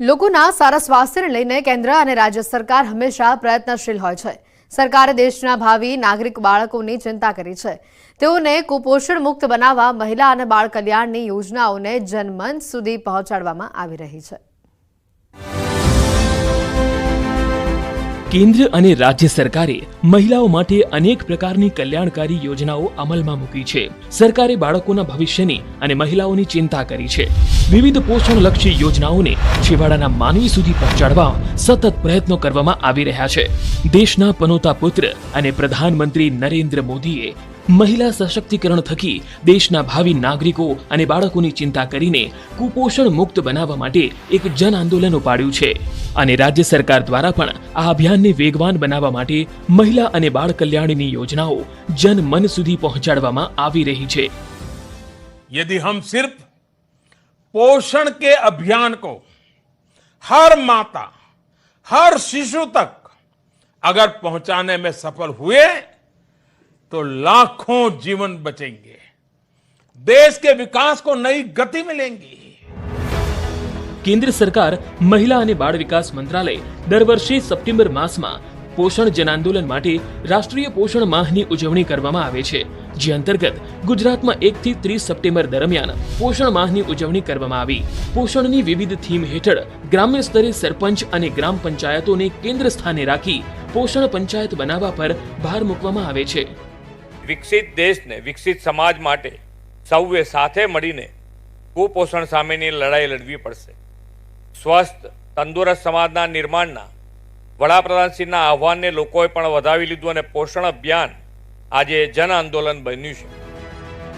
લોકોના સારા સ્વાસ્થ્યને લઈને કેન્દ્ર અને રાજ્ય સરકાર હંમેશા પ્રયત્નશીલ હોય છે. સરકારે દેશના ભાવિ, નાગરિક, બાળકોની ચિંતા કરી છે. તેઓને કુપોષણ મુક્ત બનાવવા, મહિલા અને બાળ કલ્યાણની યોજનાઓને જનમન સુધી પહોંચાડવામાં આવી રહી છે. કેન્દ્ર અને રાજ્ય સરકારે મહિલાઓ માટે અનેક પ્રકારની કલ્યાણકારી યોજનાઓ અમલમાં મૂકી છે. સરકારે બાળકોના ભવિષ્યની અને મહિલાઓની ચિંતા કરી છે. વિવિધ પોષણલક્ષી યોજનાઓને છેવાડાના માનવી સુધી પહોંચાડવા સતત પ્રયત્નો કરવામાં આવી રહ્યા છે. દેશના પનોતા પુત્ર અને પ્રધાનમંત્રી નરેન્દ્ર મોદીએ મહિલા સશક્તિકરણ થકી દેશના ભાવિ નાગરિકો અને બાળકોની ચિંતા કરીને કુપોષણ મુક્ત બનાવવા માટે એક જન આંદોલન ઉપાડ્યું છે અને રાજ્ય સરકાર દ્વારા પણ આ અભિયાનને વેગવાન બનાવવા માટે મહિલા અને બાળ કલ્યાણની યોજનાઓ જન મન સુધી પહોંચાડવામાં આવી રહી છે यदि हम सिर्फ पोषण के अभियान को हर माता हर शिशु तक अगर पहुंचाने में सफल हुए तो लाखों जीवन बचेंगे देश के विकास को नई गति मिलेंगी કેન્દ્ર સરકાર મહિલા અને બાળ વિકાસ મંત્રાલય દર વર્ષે સપ્ટેમ્બર માસમાં પોષણ જન આંદોલન માટે રાષ્ટ્રીય પોષણ માહની ઉજવણી કરવામાં આવે છે જે અંતર્ગત ગુજરાતમાં એકથી ત્રીસ સપ્ટેમ્બર દરમિયાન પોષણ માહની ઉજવણી કરવામાં આવી પોષણની વિવિધ થીમ હેઠળ ગ્રામ્ય સ્તરે સરપંચ અને ગ્રામ પંચાયતોને કેન્દ્ર સ્થાને રાખી પોષણ પંચાયત બનાવવા પર ભાર મૂકવામાં આવે છે વિકસિત દેશને, વિકસિત સમાજ માટે સૌએ સાથે મળીને કુપોષણ સામેની લડાઈ લડવી પડશે. સ્વસ્થ, તંદુરસ્ત સમાજના નિર્માણના વડાપ્રધાનશ્રીના આહવાનને લોકોએ પણ વધાવી લીધું અને પોષણ અભિયાન આજે જન આંદોલન બન્યું છે.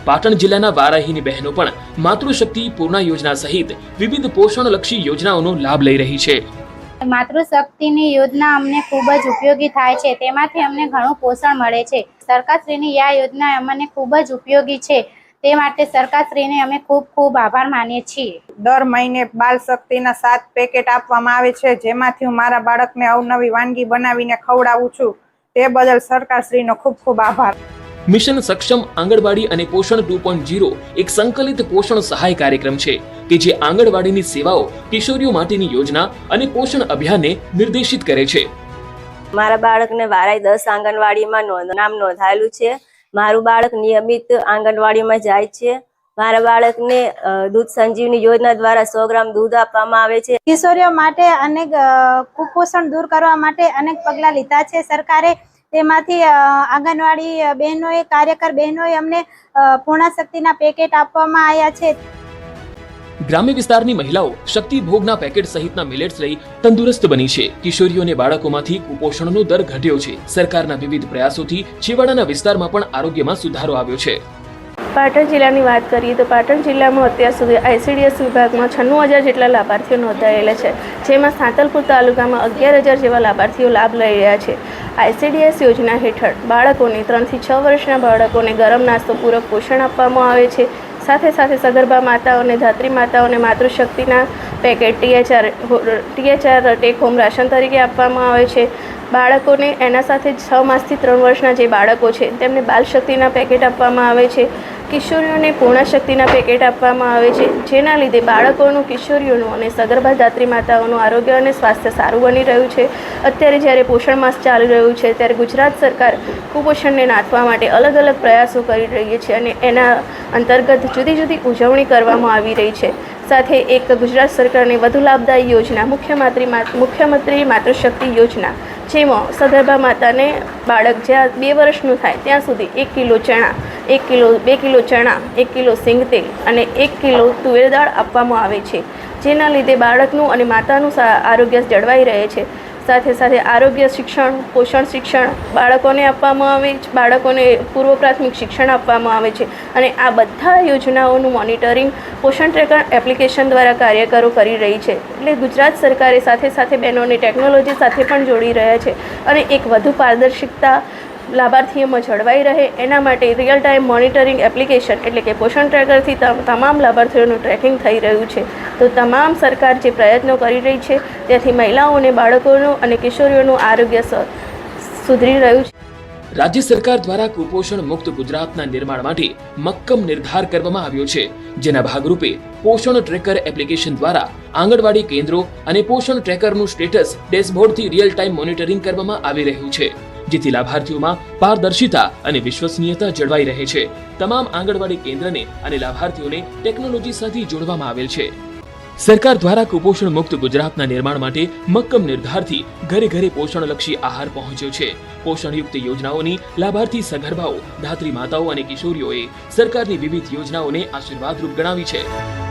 પાટણ જિલ્લાના વારાહીની બહેનો પણ માતૃશક્તિ પૂર્ણા યોજના સહિત વિવિધ પોષણલક્ષી યોજનાઓનો લાભ લઈ રહી છે. માતૃશક્તિની યોજના અમને ખૂબ જ ઉપયોગી થાય છે. તેમાંથી અમને ઘણું પોષણ મળે છે. સરકારશ્રીની આ યોજના અમને ખૂબ જ ઉપયોગી છે. તે માટે સરકારશ્રીને અમે ખૂબ ખૂબ આભાર માનીએ છીએ. દર મહિને બાલ શક્તિના સાત પેકેટ આપવામાં આવે છે. જેમાંથી હું મારા બાળકને અવનવી વાનગી બનાવીને ખવડાવું છું. તે બદલ સરકારશ્રીનો ખૂબ ખૂબ આભાર. મિશન સક્ષમ આંગણવાડી અને પોષણ ટુ પોઈન્ટ જીરો એક સંકલિત પોષણ સહાય કાર્યક્રમ છે કે જે આંગણવાડીની સેવાઓ કિશોરીઓ માટેની યોજના અને પોષણ અભિયાનને નિર્દેશિત કરે છે. મારા બાળકને વારાય દસ આંગણવાડીમાં નામ નોંધાયેલું છે. મારું બાળક નિયમિત આંગણવાડીમાં જાય છે. મારા બાળકને દૂધ સંજીવની યોજના દ્વારા સો ગ્રામ દૂધ આપવામાં આવે છે. કિશોરીઓ માટે અનેક કુપોષણ દૂર કરવા માટે અનેક પગલાં લીધા છે. સરકારે તેમાંથી આંગણવાડી બહેનોએ કાર્યકર બહેનોએ અમને પૂર્ણ શક્તિના પેકેટ આપવામાં આવ્યા છે. ગ્રામ્ય વિસ્તારની મહિલાઓ શક્તિ ભોગના પેકેટ સહિતના મિલેટ્સ લઈ તંદુરસ્ત બની છે. કિશોરીઓ અને બાળકોમાંથી કુપોષણનો દર ઘટ્યો છે. સરકારના વિવિધ પ્રયાસોથી છેવાડાના વિસ્તારમાં પણ આરોગ્યમાં સુધારો આવ્યો છે. પાટણ જિલ્લાની વાત કરીએ તો પાટણ જિલ્લામાં અત્યાર સુધી આઈસીડીએસ વિભાગમાં છન્નું હજાર જેટલા લાભાર્થીઓ નોંધાયેલા છે જેમાં સાંતલપુર તાલુકામાં અગિયાર હજાર જેવા લાભાર્થીઓ લાભ લઈ રહ્યા છે. આઈસીડીએસ યોજના હેઠળ બાળકોને ત્રણથી છ વર્ષના બાળકોને ગરમ નાસ્તો, પૂરક પોષણ આપવામાં આવે છે. સાથે સાથે સગર્ભા માતાઓને, ધાત્રી માતાઓને માતૃશક્તિના packet THR THR take home ration તરીકે આપવામાં આવે છે. બાળકોને એના સાથે છ માસથી ત્રણ વર્ષના જે બાળકો છે, તેમને બાલ શક્તિના પેકેટ આપવામાં આવે છે. કિશોરીઓને પૂર્ણ શક્તિના પેકેટ આપવામાં આવે છે. જેના લીધે બાળકોનું, કિશોરીઓનું અને સગર્ભા ધાત્રી માતાઓનું આરોગ્ય અને સ્વાસ્થ્ય સારું બની રહ્યું છે. અત્યારે જ્યારે પોષણ માસ ચાલી રહ્યું છે, ત્યારે ગુજરાત સરકાર કુપોષણને નાથવા માટે અલગ અલગ પ્રયાસો કરી રહી છે અને એના અંતર્ગત જુદી જુદી ઉજવણી કરવામાં આવી રહી છે. સાથે એક ગુજરાત સરકારની વધુ લાભદાયી યોજના, મુખ્યમંત્રી મુખ્યમંત્રી માતૃશક્તિ યોજના, જેમાં સગર્ભા માતાને બાળક જ્યાં બે વર્ષનું થાય, ત્યાં સુધી એક કિલો ચણા એક કિલો, બે કિલો ચણા, એક કિલો સિંગતેલ અને એક કિલો તુવેર દાળ આપવામાં આવે છે, જેના લીધે બાળકનું અને માતાનું સા- આરોગ્ય જળવાઈ રહે છે. સાથે સાથે આરોગ્ય શિક્ષણ, પોષણ શિક્ષણ બાળકોને આપવામાં આવે છે, બાળકોને પૂર્વ પ્રાથમિક શિક્ષણ આપવામાં આવે છે અને આ બધા યોજનાઓનું મોનિટરિંગ પોષણ ટ્રેકર એપ્લિકેશન દ્વારા કાર્યકરો કરી રહી છે. એટલે ગુજરાત સરકારે સાથે સાથે બહેનોને ટેકનોલોજી સાથે પણ જોડી રહ્યા છે અને એક વધુ પારદર્શિકતા લાભાર્થીઓમાં જળવાઈ રહે. એના માટે રિયલ ટાઈમ મોનિટરિંગ એપ્લિકેશન એટલે કે પોષણ ટ્રેકરથી તમામ લાભાર્થીઓનું ટ્રેકિંગ થઈ રહ્યું છે. તો તમામ સરકાર જે પ્રયત્નો કરી રહી છે, ત્યાંથી મહિલાઓને, બાળકોનું અને કિશોરીઓનું આરોગ્ય સુધરી રહ્યું છે. રાજ્ય સરકાર દ્વારા કુપોષણ મુક્ત ગુજરાતના નિર્માણ માટે મક્કમ નિર્ધાર કરવામાં આવ્યો છે, જેના ભાગરૂપે પોષણ ટ્રેકર એપ્લિકેશન દ્વારા આંગણવાડી કેન્દ્રો અને પોષણ ટ્રેકરનું સ્ટેટસ ડેશબોર્ડથી રિયલ ટાઈમ મોનિટરિંગ કરવામાં આવી રહ્યું છે. જેથી લાભાર્થીઓમાં પારદર્શિતા અને વિશ્વસનીયતા જળવાઈ રહે છે. તમામ આંગણવાડી કેન્દ્રને અને લાભાર્થીઓને ટેકનોલોજી સાથે જોડવામાં આવેલ છે. સરકાર દ્વારા કુપોષણ મુક્ત ગુજરાતના નિર્માણ માટે મક્કમ નિર્ધારથી ઘરે ઘરે પોષણલક્ષી આહાર પહોંચ્યો છે. પોષણયુક્ત યોજનાઓની લાભાર્થી સગર્ભાઓ, ધાત્રી માતાઓ અને કિશોરીઓએ સરકારની વિવિધ યોજનાઓને આશીર્વાદરૂપ ગણાવી છે.